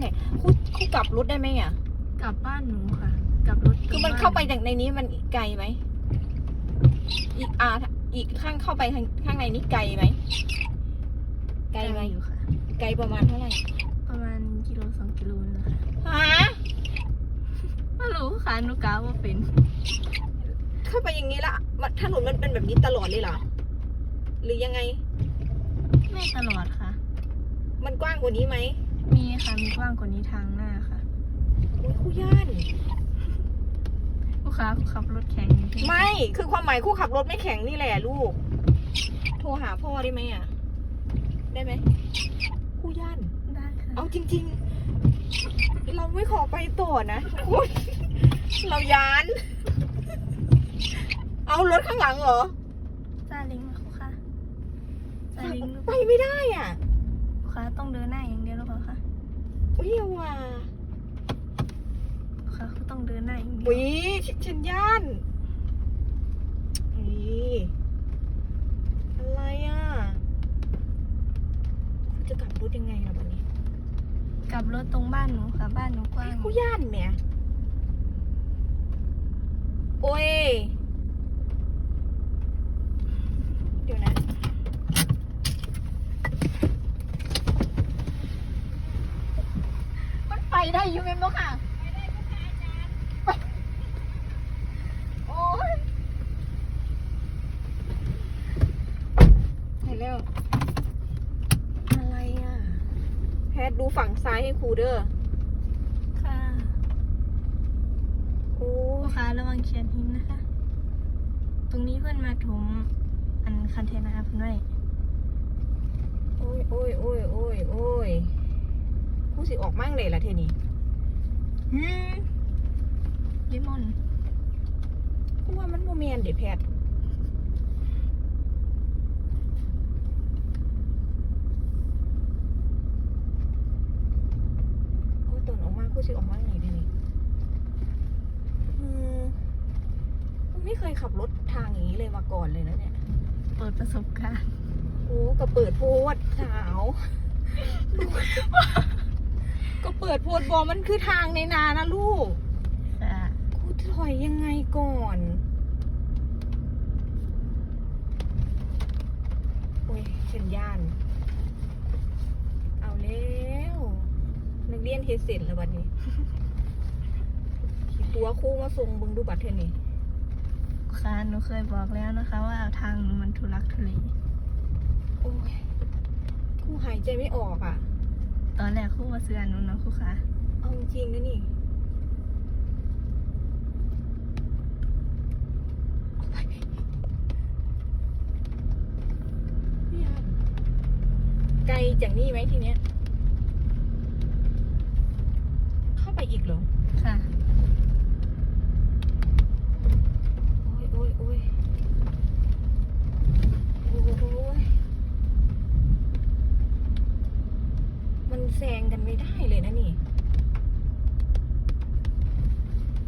ไหนครูครูกลับรถได้ไหมอะ กลับบ้านหนูค่ะ กลับรถคือมันเข้าไปจากในนี้มันไกลไหม อีกอ่าอีกข้างเข้าไปข้างข้างในนี้ไกลไหม ไกไกลลไหมอยู่ค่ะ ไกลประมาณเท่าไหร่ ประมาณกิโลสองกิโลนี่แหละค่ะฮะไม่รู้ค่ะหนูกล่าวว่าเป็น เข้าไปอย่างนี้ละมันถนนมันเป็นแบบนี้ตลอดเลยเหรอ หรือยังไง ไม่ตลอดค่ะ มันกว้างกว่านี้ไหม มีค่ะ มีกว้างกว่านี้ทางหน้าค่ะโอ้ยครูย่าน ลูกค้าขับรถแข่งอยู่ที่ไม่ คือความหมายครูขับรถไม่แข็งนี่แหละลูก โทรหาพ่อได้ไหมอะ ได้ไหมครูย่าน ได้ค่ะเอาจริง ๆ เราไม่ขอไปต่อนะทุกคนเรายาน เอารถข้างหลังเหรอซาเลิงนะลูกค้าซาเลิงลูกไปไม่ได้อะค้าต้องเดินหน้าอย่างเดียวหรื อเปล่าคะอุ้ยเอาว่าลูกค้าก็ต้องเดินหน้าอย่างเดียวอุ้ยฉันย่านนี่อะไรอะคุณจะกลับรถยังไงล่ะวันนี้กลับรถตรงบ้านหนูค่ะ บ้านหนูกว้างกูย่านแหม่โอ้ย เดี๋ยวนะ มันไปได้อยู่ไหมมั้งค่ะ ไปโอ้ยไปแล้วอะไรอะ แพทย์ดูฝั่งซ้ายให้ครูเด้อ ค่ะโอ้ลูกค้าระวังเขียนหินนะคะ ตรงนี้เพื่อนมาถมอันคันเทนาเพื่อนไว้โอ้ยโอ้ยโอ้ยโอ้ยโอ้ยครูสิออกมั่งเลยล่ะเทนี่ หืมลิมอนกูว่ามันโมเมนเด็แพทย์โอ้ยตอนออกมาครูสิออกมั่งไหนเทนี่อืมกูไม่เคยขับรถทางอย่างนี้เลยมาก่อนเลยนะเนี่ย เปิดประสบการณ์ โอ้ก็เปิดโพดสาวก็เปิดโพดบอกมันคือทางในนานะลูกค่ะกูถอยยังไงก่อนโอ้ยเช่นย่าน เอาแล้วนักเรียนเฮดเสร็จแล้ววันนี้ตัวครู่มาส่งบึงดูบัตรเทอนี่ลูกค้าหนูเคยบอกแล้วนะคะ ว่าทางหนูมันทุลักทุเลโอ้ยครู่หายใจไม่ออกอะ ตอนแรกครู่มาซื้ออันนู้นเนาะครู่คะเอาจริงนะนี่เอาไปพี่อันไกลจากนี่ไหมทีเนี้ย เข้าไปอีกเหรอ ค่ะ โอ้ยโอ้ยโอ้ยโอ้ย มันแซงกันไม่ได้เลยนะนี่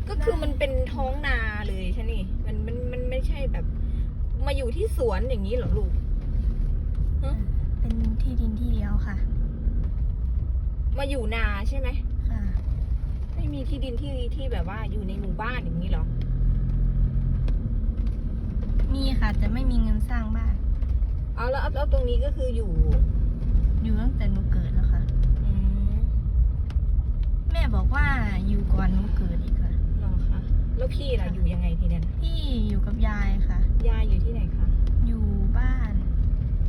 ก็คือมันเป็นท้องนาเลยใช่นี่ มันมันมันไม่ใช่แบบ มาอยู่ที่สวนอย่างนี้เหรอลูกเป็นที่ดินที่เดียวค่ะ มาอยู่นาใช่ไหมค่ะ ไม่มีที่ดินที่ที่แบบว่าอยู่ในหมู่บ้านอย่างนี้เหรอ มีค่ะแต่ไม่มีเงินสร้างบ้าน เอาแล้วแล้วตรงนี้ก็คืออยู่ อยู่ตั้งแต่หนูเกิดแล้วค่ะอืมแม่ บอกว่าอยู่ก่อนหนูเกิดอีกค่ะเหรอคะแล้วพี่ล่ะอยู่ยังไงทีเนี้ยพี่อยู่กับยายค่ะ ยายอยู่ที่ไหนคะอยู่บ้าน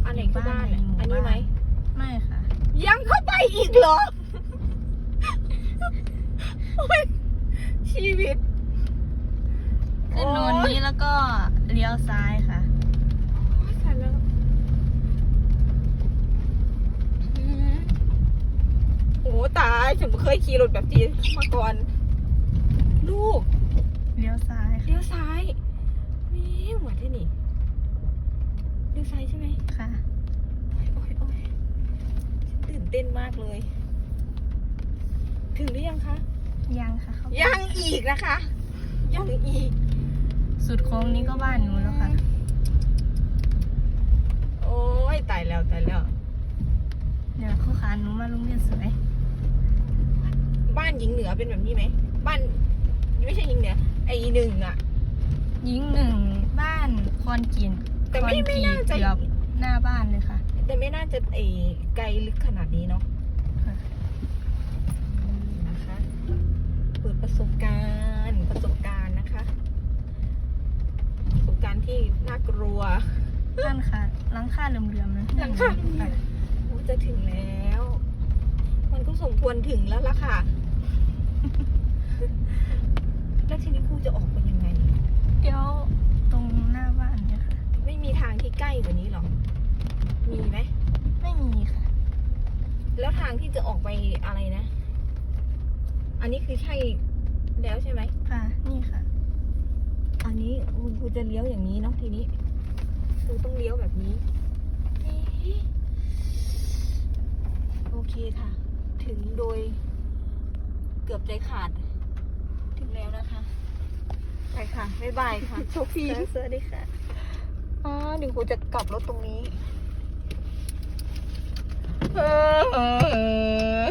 อันไหนคือบ้านอะอยู่บ้านในหมู่อันนี้ไหมบ้านไม่ค่ะ ยังเข้าไปอีกเหรอ โอ๊ยชีวิต ขึ้นโนนนี้แล้วก็เลี้ยวซ้ายค่ะ โอ๊ยตายแล้วอืมโอ้ ตาย ฉันไม่เคยขี่รถแบบนี้มาก่อน ลูกเลี้ยวซ้ายค่ะเลี้ยวซ้ายมีหัวที่นี่เลี้ยวซ้ายใช่ไหมค่ะโอ๊ยโอ๊ยโอ๊ยฉันตื่นเต้นมากเลย ถึงหรือยังคะ ยังค่ะเขายังอีกนะคะ ยังอีก สุดโค้งนี้ก็บ้านหนูแล้วค่ะ โอ้ยตายแล้วตายแล้ว เดี๋ยวคู่ค้าหนูมาโรงเรียนสวยโบ้านหญิงเหนือเป็นแบบนี้ไหมบ้านไม่ใช่หญิงเหนือไอหนึ่งอะยิงหนึ่งบ้านคอนกินแต่ไม่คอนไม่กรีตน่าจะ เกือบหน้าบ้านเลยค่ะ แต่ไม่น่าจะไอไกลลึกขนาดนี้เนาะค่ะ อืมนะคะเปิดประสบการณ์ประสบการณ์นะคะ ประสบการณ์ที่น่ากลัวบ้านค่ะหลังคาเหลื่อมๆนะหลังคาเหลื่อมๆค่ะโอ้จะถึงแล้ว มันก็สมควรถึงแล้วล่ะค่ะ แล้วทีนี้ครูจะออกไปยังไง เดี๋ยวตรงหน้าบ้านเนี่ยค่ะ ไม่มีทางที่ใกล้กว่านี้หรอ มีไหม ไม่มีค่ะ แล้วทางที่จะออกไปอะไรนะ อันนี้คือใช่แล้วใช่ไหม ค่ะ นี่ค่ะ อันนี้ครูจะเลี้ยวอย่างนี้เนาะทีนี้ครูต้องเลี้ยวแบบนี้เอ๊ะโอเคค่ะ ถึงโดยเกือบใจขาด ถึงแล้วนะคะ ไปค่ะ บ๊ายบายค่ะ โชคดีสวัสดีค่ะอ๋อเดี๋ยวครูจะกลับรถตรงนี้เออเออเออ